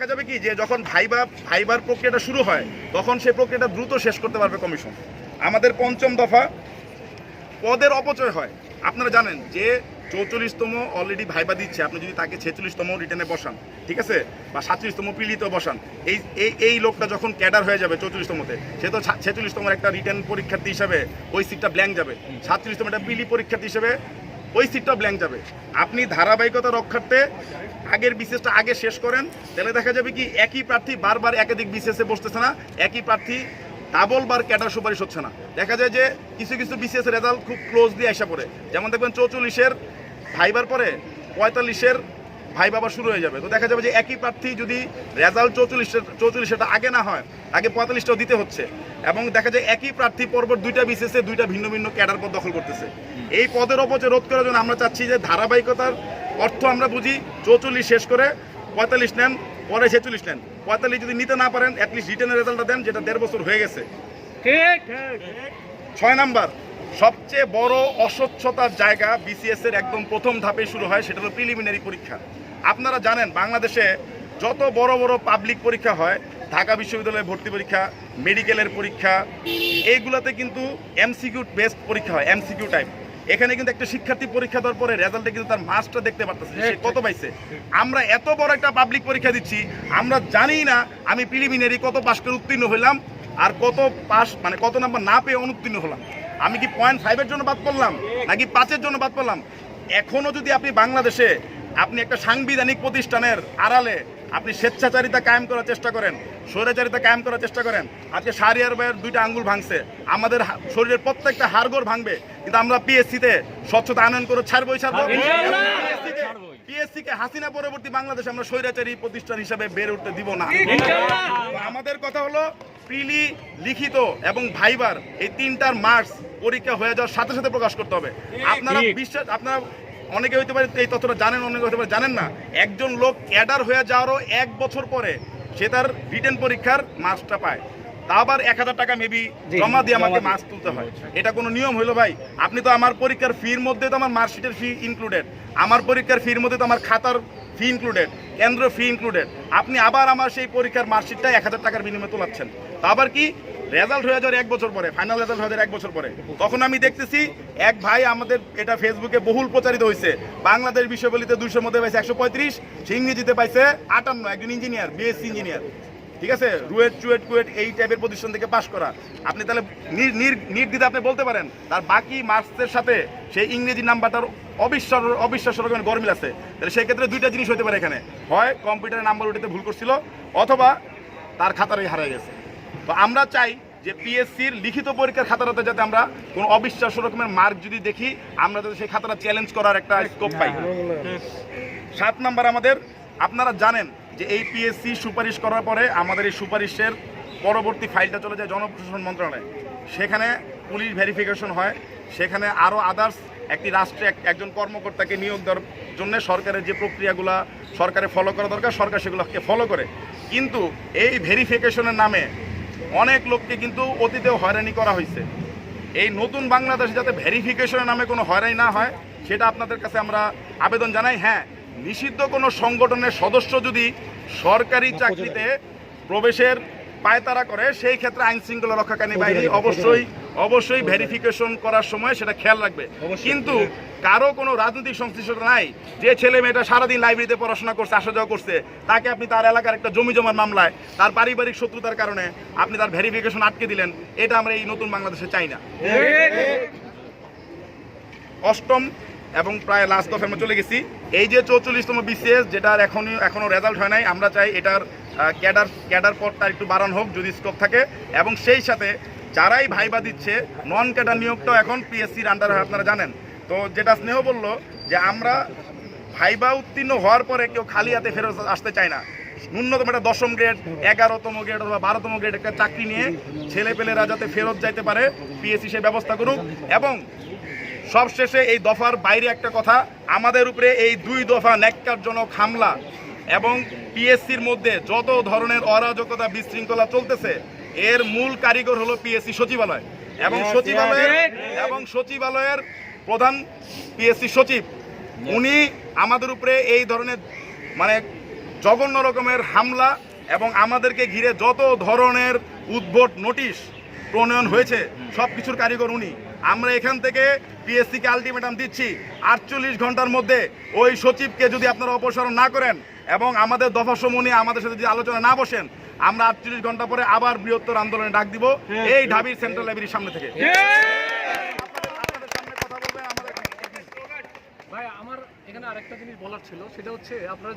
দেখা যাবে কি যে যখন ভাইবা ভাইবার প্রক্রিয়াটা শুরু হয়, তখন সেই প্রক্রিয়াটা দ্রুত শেষ করতে পারবে কমিশন। আমাদের পঞ্চম দফা, পদের অপচয় হয়। আপনারা জানেন যে চৌচল্লিশতম অলরেডি ভাইবা দিচ্ছে। আপনি যদি তাকে ছেচল্লিশতম রিটার্নে বসান, ঠিক আছে? বা সাতচল্লিশতম পিলিতে বসান, এই এই এই লোকটা যখন ক্যাডার হয়ে যাবে চৌচল্লিশতমতে, সে তো ছেচল্লিশতম একটা রিটার্ন পরীক্ষার্থী হিসাবে ওই সিটটা ব্ল্যাঙ্ক যাবে। সাতচল্লিশতম একটা পিলি পরীক্ষার্থী হিসেবে ওই সিটটা ব্ল্যাঙ্ক যাবে। আপনি ধারাবাহিকতা রক্ষার্থে আগের বিশেষটা আগে শেষ করেন, তাহলে দেখা যাবে কি একই প্রার্থী বারবার একাধিক বিশেষে বসতেছে না, একই প্রার্থী ডাবল বার ক্যাডার সুপারিশ হচ্ছে না। দেখা যায় যে কিছু কিছু বিসিএস রেজাল্ট খুব ক্লোজলি আসা পড়ে। যেমন দেখবেন চৌচল্লিশের ভাইবার পরে পঁয়তাল্লিশের ভাই বাবা শুরু হয়ে যাবে। তো দেখা যাবে যে একই প্রার্থী যদি রেজাল্ট চৌচল্লিশের চৌচল্লিশটা আগে না হয়, আগে পঁয়তাল্লিশটাও দিতে হচ্ছে। এবং দেখা যায় একই প্রার্থী পরপর দুইটা বিসিএসে দুইটা ভিন্ন ভিন্ন ক্যাডার পদ দখল করতেছে। এই পদের অপচয় রোধ করার জন্য আমরা চাচ্ছি যে ধারাবাহিকতার অর্থ আমরা বুঝি চৌচল্লিশ শেষ করে পঁয়তাল্লিশ নেন পরে ছেচল্লিশ নেন। পঁয়তাল্লিশ যদি নিতে না পারেন অ্যাটলিস্ট রিটার্নের রেজাল্টটা দেন যেটা দেড় বছর হয়ে গেছে। ছয় নাম্বার সবচেয়ে বড় অস্বচ্ছতার জায়গা বিসিএস এর একদম প্রথম ধাপে শুরু হয় সেটা হলো প্রিলিমিনারি পরীক্ষা। আপনারা জানেন বাংলাদেশে যত বড় বড় পাবলিক পরীক্ষা হয় ঢাকা বিশ্ববিদ্যালয়ে ভর্তি পরীক্ষা মেডিকেলের পরীক্ষা এইগুলাতে কিন্তু এমসিকিউ বেসড পরীক্ষা হয় এমসিকিউ টাইপ এখানে কিন্তু একটা শিক্ষার্থী পরীক্ষা দেওয়ার পরে রেজাল্টে কিন্তু তার মার্কসটা দেখতে পারতেছে সে কত পাইছে। আমরা এত বড় একটা পাবলিক পরীক্ষা দিচ্ছি আমরা জানি না আমি প্রিলিমিনারি কত পাস করে উত্তীর্ণ হইলাম আর কত পাস মানে কত নাম্বার না পেয়ে অনুত্তীর্ণ হলাম। আমি কি পয়েন্ট ফাইভের জন্য বাদ পড়লাম নাকি পাঁচের জন্য বাদ পড়লাম? এখনও যদি আপনি বাংলাদেশে আপনি একটা সাংবিধানিক প্রতিষ্ঠানের আড়ালে আপনি স্বেচ্ছাচারিতা কায়েম করার চেষ্টা করেন স্বৈরাচারিতা কায়েম করার চেষ্টা করেন। আজকে সারিয়ার ভাইয়ের দুইটা আঙ্গুল ভাঙছে। আমাদের শরীরের প্রত্যেকটা হাড়গোড় ভাঙবে। কিন্তু আমরা পিএসসিতে স্বচ্ছতা আনয়ন করে ছাড়বই ছাড়বো। পিএসসি কে হাসিনা পরবর্তী বাংলাদেশে আমরা স্বৈরাচারী প্রতিষ্ঠান হিসাবে বেড়ে উঠতে দিব না। আমাদের কথা হলো প্রিলি লিখিত এবং ভাইবার এই তিনটার মার্কস পরীক্ষা হয়ে যাওয়ার সাথে সাথে প্রকাশ করতে হবে। আপনারা বিশ্বাস আপনারা অনেকে হইতে পারে এই তথ্যটা জানেন অনেকে হতে পারে জানেন না। একজন লোক ক্যাডার হয়ে যাওয়ারও এক বছর পরে সে তার রিটেন পরীক্ষার মার্কসটা পায়। তা আবার এক হাজার টাকা মেবি জমা দিয়ে আমাকে মার্কস তুলতে হয়। এটা কোনো নিয়ম হইল ভাই। আপনি তো আমার পরীক্ষার ফির মধ্যে তো আমার মার্কশিটের ফি ইনক্লুডেড আমার পরীক্ষার ফির মধ্যে তো আমার খাতার ফি ইনক্লুডেড কেন্দ্র ফি ইনক্লুডেড আপনি আবার আমার সেই পরীক্ষার মার্কশিটটা এক হাজার টাকার বিনিময়ে তোলাচ্ছেন। তা আবার কি? রেজাল্ট হয়ে যাওয়ার এক বছর পরে ফাইনাল রেজাল্ট হয়ে যাওয়ার এক বছর পরে। তখন আমি দেখতেছি এক ভাই আমাদের এটা ফেসবুকে বহুল প্রচারিত হয়েছে বাংলাদেশ বিশ্ববিদ্যালয়তে দুইশোর মধ্যে পাইছে একশো পঁয়ত্রিশ, সে ইংরেজিতে পাইছে আটান্ন, একজন ইঞ্জিনিয়ার বিএসসি ইঞ্জিনিয়ার ঠিক আছে? রুয়েট, চুয়েট, কুয়েট, এই টাইপের প্রতিষ্ঠান থেকে পাশ করা। আপনি তাহলে নির- নির- নির্দ্বিধা আপনি বলতে পারেন, তার বাকি মার্কসের সাথে সেই ইংরেজি নাম্বারটার অবিশ্বাস অবিশ্বাস রকমের গরমিল আছে। তাহলে সেই ক্ষেত্রে দুইটা জিনিস হতে পারে এখানে। হয় কম্পিউটারের নাম্বার উঠাতে ভুল করছিল, অথবা তার খাতারই হারিয়ে গেছে। তো আমরা চাই যে পিএসসির লিখিত পরীক্ষার খাতাটাতে যাতে আমরা কোনো অবিশ্বাস রকমের মার্ক যদি দেখি আমরা যাতে সেই খাতাটা চ্যালেঞ্জ করার একটা স্কোপ পাই। সাত নাম্বার আমাদের আপনারা জানেন যে এই পিএসসি সুপারিশ করার পরে আমাদের এই সুপারিশের পরবর্তী ফাইলটা চলে যায় জনপ্রশাসন মন্ত্রণালয়ে। সেখানে পুলিশ ভেরিফিকেশন হয় সেখানে আরও আদার্স একটি রাষ্ট্রে এক- একজন কর্মকর্তাকে নিয়োগ দেওয়ার জন্য সরকারের যে প্রক্রিয়াগুলো সরকারে ফলো করা দরকার সরকার সেগুলোকে ফলো করে। কিন্তু এই ভেরিফিকেশনের নামে অনেক লোককে কিন্তু অতীতেও হয়রানি করা হয়েছে। এই নতুন বাংলাদেশ যাতে ভেরিফিকেশনের নামে কোনো হয়রানি না হয় সেটা আপনাদের কাছে আমরা আবেদন জানাই। হ্যাঁ নিষিদ্ধ কোনো সংগঠনের সদস্য যদি সরকারি চাকরিতে প্রবেশের পায়তারা করে সেই ক্ষেত্রে আইন শৃঙ্খলা রক্ষাকারী বাহিনী অবশ্যই অবশ্যই ভেরিফিকেশন করার সময় সেটা খেয়াল রাখবে। কিন্তু কারও কোনো রাজনৈতিক সংশ্লিষ্টতা নাই। যে ছেলে মেয়েটা সারাদিন লাইব্রেরিতে পড়াশোনা করছে, আসা যাওয়া করছে, তাকে আপনি তার এলাকার একটা জমি জমার মামলায়, তার পারিবারিক শত্রুতার কারণে আপনি তার ভেরিফিকেশন আটকে দিলেন, এটা আমরা এই নতুন বাংলাদেশে চাই না। অষ্টম এবং প্রায় লাস্ট দফে আমরা চলে গেছি। এই যে চৌচল্লিশতম বিসিএস যেটার এখনই এখনও রেজাল্ট হয় নাই, আমরা চাই এটার ক্যাডার ক্যাডার পদটা একটু বাড়ানো হোক, যদি স্কোপ থাকে। এবং সেই সাথে যারাই ভাইবা দিচ্ছে নন ক্যাডার নিয়োগটাও এখন পিএসসির আন্ডারে আপনারা জানেন। তো যেটা স্নেহ বলল যে আমরা ভাইবা উত্তীর্ণ হওয়ার পরে কেউ খালি হাতে ফেরত আসতে চায় না। ন্যূনতম একটা দশম গ্রেড এগারোতম গ্রেড অথবা বারোতম গ্রেড একটা চাকরি নিয়ে ছেলেপেলেরা যাতে ফেরত যাইতে পারে পিএসসি সে ব্যবস্থা করুক এবং সবশেষে এই দফার বাইরে একটা কথা আমাদের উপরে এই দুই দফা ন্যাক্কারজনক হামলা এবং পিএসসির মধ্যে যত ধরনের অরাজকতা বিশৃঙ্খলা চলতেছে এর মূল কারিগর হলো পিএসসি সচিবালয়। এবং সচিবালয়ের এবং সচিবালয়ের প্রধান পিএসসি সচিব উনি আমাদের উপরে এই ধরনের মানে জঘন্য রকমের হামলা এবং আমাদেরকে ঘিরে যত ধরনের উদ্ভট নোটিশ প্রণয়ন হয়েছে সব কিছুর কারিগর উনি। আমরা এখান থেকে পিএসসিকে আলটিমেটাম দিচ্ছি আটচল্লিশ ঘণ্টার মধ্যে ওই সচিবকে যদি আপনারা অপসারণ না করেন এবং আমাদের দফা সমূহ নিয়ে আমাদের সাথে যদি আলোচনা না বসেন আমরা আটচল্লিশ ঘণ্টা পরে আবার বৃহত্তর আন্দোলনে ডাক দিব। এই ঢাবির সেন্ট্রাল লাইব্রেরির সামনে থেকে আপনাদের- আপনাদের সামনে কথা বলবেন আমাদের ভাই আমার এখানে আরেকটা জিনিস বলার ছিল সেটা হচ্ছে আপনারা